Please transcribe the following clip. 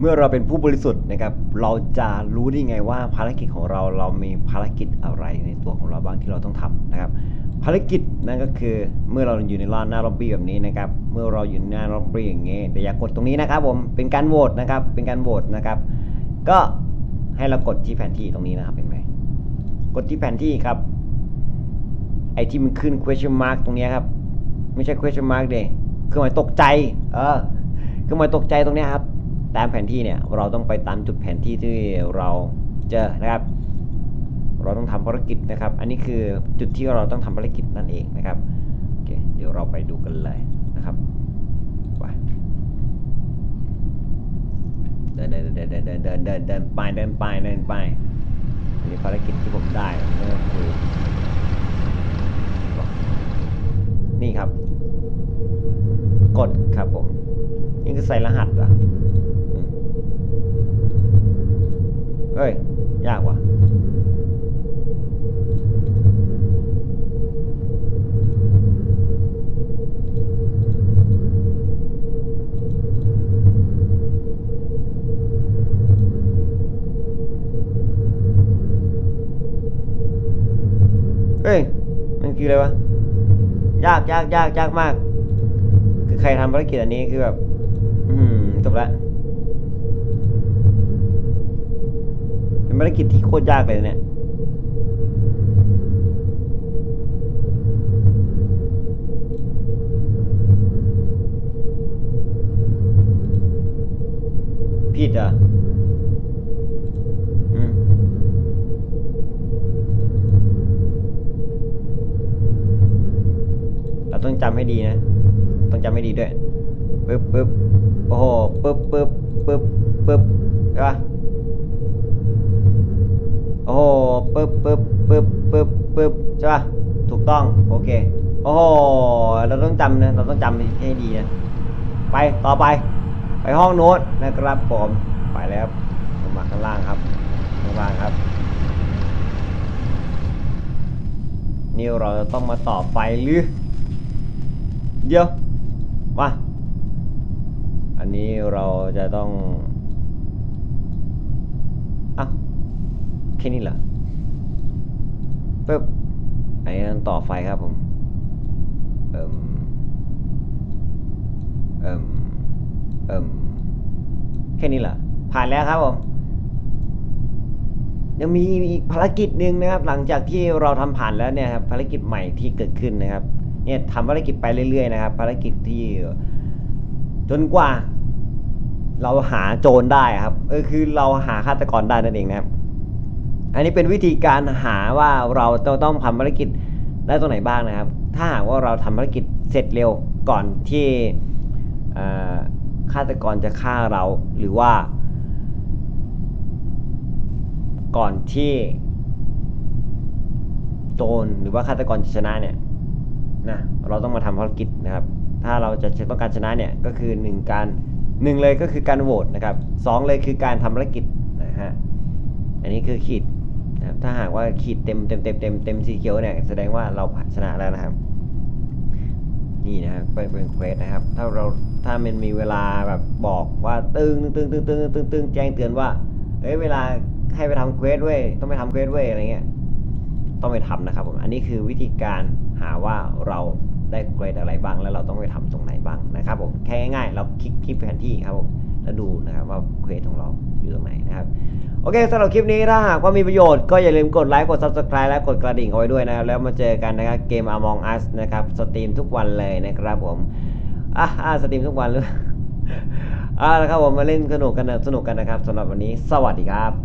เมื่อเราเป็นผู้บริสุทธิ์นะครับ เราจะรู้ได้ไงว่าภารกิจของเราเรามีภารกิจอะไรในตัวของเราบ้างที่เราต้องทำนะครับ ภารกิจนั่นก็คือเมื่อเราอยู่ในร้านหน้าล็อบบี้แบบนี้นะครับ เมื่อเราอยู่ในหน้าล็อบบี้อย่างเงี้ยแต่อย่ากดตรงนี้นะครับผมเป็นการโหวตนะครับ เป็นการโหวตนะครับ ก็ให้เรากดที่แผนที่ตรงนี้นะครับเห็นไหมกดที่แผนที่ครับ ไอที่มันขึ้น question mark ตรงนี้ครับ ไม่ใช่ question mark เดเครื่อหมายตกใจ เออคือหมายตกใจตรงนี้ครับ ตามแผนที่เนี่ยเราต้องไปตามจุดแผนที่ที่เราเจอนะครับ เราต้องทำภารกิจนะครับ อันนี้คือจุดที่เราต้องทำภารกิจนั่นเองนะครับโอเคเดี๋ยวเราไปดูกันเลยนะครับไปเดินเดินเดินเดินเดินเดินเดินเดินไปเดินไปเดินไปนนี้ภารกิจที่ผมได้นั่นก็คือนี่ครับ กดครับผม นี่คือใส่รหัสเหรอ เฮ้ย ยากว่ะเฮ้ย มันคืออะไรวะ ยากยากยากยากมาก คือใครทำภารกิจอันนี้คือแบบ อืมจบละ ภารกิจที่โคตรยากเลยเนี่ย ผิดเหรอะอืมเราต้องจำให้ดีนะ ต้องจำให้ดีด้วยปึ๊บปึ๊บโอ้โหปึ๊บปึ๊บปึ๊บปึ๊บใช่ปะ โอ้โหปึ๊บปึ๊บปึ๊บปึ๊บปึ๊บใช่ป่ะถูกต้อง โอเค โอ้โห เราต้องจำนะ เราต้องจำให้ดีนะ ไป ต่อไป ไปห้องโน้ตนะครับผม ไปแล้วลงมาข้างล่างครับ ข้างล่างครับ นี่เราจะต้องมาต่อไฟหรือ เดี๋ยว มา อันนี้เราจะต้องอะ แค่นี้เหรอปึ๊บอันนี้ต้องต่อไฟครับผมเอิ่มเอิ่มเอิ่มแค่นี้เหรอผ่านแล้วครับผมยังมีอีกภารกิจหนึ่งนะครับ หลังจากที่เราทำผ่านแล้วเนี่ยครับภารกิจใหม่ที่เกิดขึ้นนะครับ เนี่ยทำภารกิจไปเรื่อย ๆ นะครับ ภารกิจที่จนกว่า เราหาโจรได้ครับเออคือเราหาฆาตกรได้นั่นเองนะครับ อันนี้เป็นวิธีการหาว่าเราต้องต้องทำภารกิจได้ตรงไหนบ้างนะครับ ถ้าหากว่าเราทำภารกิจเสร็จเร็วก่อนที่อ่าฆาตกรจะฆ่าเราหรือว่า ก่อนที่โจรหรือว่าฆาตกรจะชนะเนี่ยนะเราต้องมาทำภารกิจนะครับ ถ้าเราจะต้องการชนะเนี่ยก็คือหนึ่งการหนึ่งเลยก็คือการโหวตนะครับสองเลยคือการทำภารกิจนะฮะอันนี้คือขีด นะครับถ้าหากว่าขีดเต็มเต็มเต็มเต็มเต็มสีเขียวเนี่ยแสดงว่าเราชนะแล้วนะครับ นี่นะครับเป็นเป็นเควสนะครับ ถ้าเราถ้ามันมีเวลาแบบบอกว่าตึงตึงตึงตึงตึงตึงแจ้งเตือนว่าเอ้ยเวลาให้ไปทำเควสเว้ยต้องไปทำเควสเว้ยอะไรเงี้ยต้องไปทำนะครับผมอันนี้คือวิธีการหาว่าเราได้เควสอะไรบ้าง แล้วเราต้องไปทำตรงไหนบ้างนะครับผมแค่ง่ายๆเราคลิกที่แผนที่ครับผมแล้วดูนะครับว่าเควสของเราอยู่ตรงไหนนะครับ โอเคสำหรับคลิปนี้ถ้าหากว่ามีประโยชน์ก็อย่าลืมกดไลค์กด subscribe และกดกระดิ่งเอาไว้ด้วยนะครับ แล้วมาเจอกันนะครับเกม Among Us นะครับสตรีมทุกวันเลยนะครับผมอะอะสตรีมทุกวันเลยอะแล้วครับผมมาเล่นสนุกกันนะสนุกกันนะครับสำหรับวันนี้สวัสดีครับ